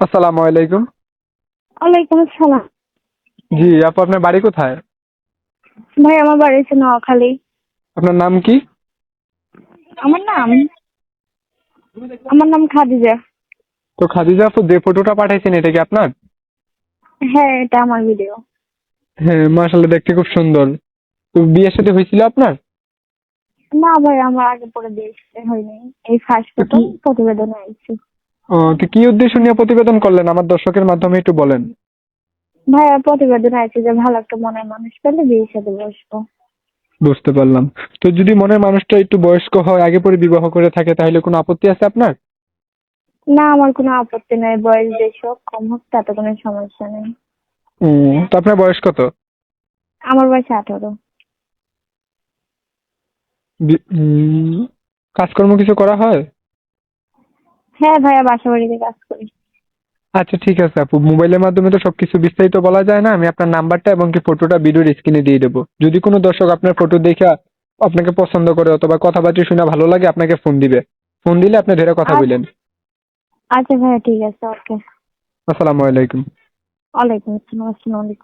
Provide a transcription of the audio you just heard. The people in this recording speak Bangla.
আসসালামু আলাইকুম। ওয়ালাইকুম আসসালাম। জি আপু আপনার বাড়ি কোথায়? ভাই আমার বাড়ি হচ্ছে নোয়াখালী। আপনার নাম কি? আমার নাম আমার নাম খাদিজা। তো খাদিজা আপু যে ফটোটা পাঠাইছেন এটা কি আপনার? হ্যাঁ এটা আমার ভিডিও হ্যাঁ মাশাল্লাহ দেখতে খুব সুন্দর। তো বিয়ের সাথে হয়েছিল আপনার? না ভাই আমার আগে পরে দেখতে হয়নি। এই ফার্স্ট প্রথম প্রতিবেদনে ও তো কি উদ্দেশ্য নিয়ে প্রতিবেদন করলেন? আমার দর্শকের মাধ্যমে একটু বলেন। ভাই প্রতিবেদনে আইছি যে ভালো একটা মনের মানুষ পেলে বিয়ের সাথে বসবো। বুঝতে পারলাম। তো যদি মনের মানুষটা একটু বয়স্ক হয় আগে পরে বিবাহ করে থাকে তাহলে কোনো আপত্তি আছে আপনার? না আমার কোনো আপত্তি নাই। বয়স বেশি হোক কম হোক তাতে কোনো সমস্যা নেই। তো আপনার বয়স কত? আমার বয়স আঠারো। কাজকর্ম কিছু করা হয়? হ্যাঁ ভাইয়া বাসা বাড়িতে কাজ করি। আচ্ছা ঠিক আছে আপু। মোবাইলের মাধ্যমে তো সবকিছু বিস্তারিত বলা যায় না। আমি আপনার নাম্বারটা এবং কি ফটোটা ভিডিওর স্ক্রিনে দিয়ে দেবো। যদি কোনো দর্শক আপনার ফটো দেখে আপনাকে পছন্দ করে অথবা কথাবার্তা শুনে ভালো লাগে আপনাকে ফোন দিবে। ফোন দিলে আপনি ধরে কথা আচ্ছা। বলেন। আচ্ছা ভাইয়া ঠিক আছে ওকে। আসসালামু আলাইকুম। ওয়ালাইকুম আসসালাম আসসালামু আলাইকুম।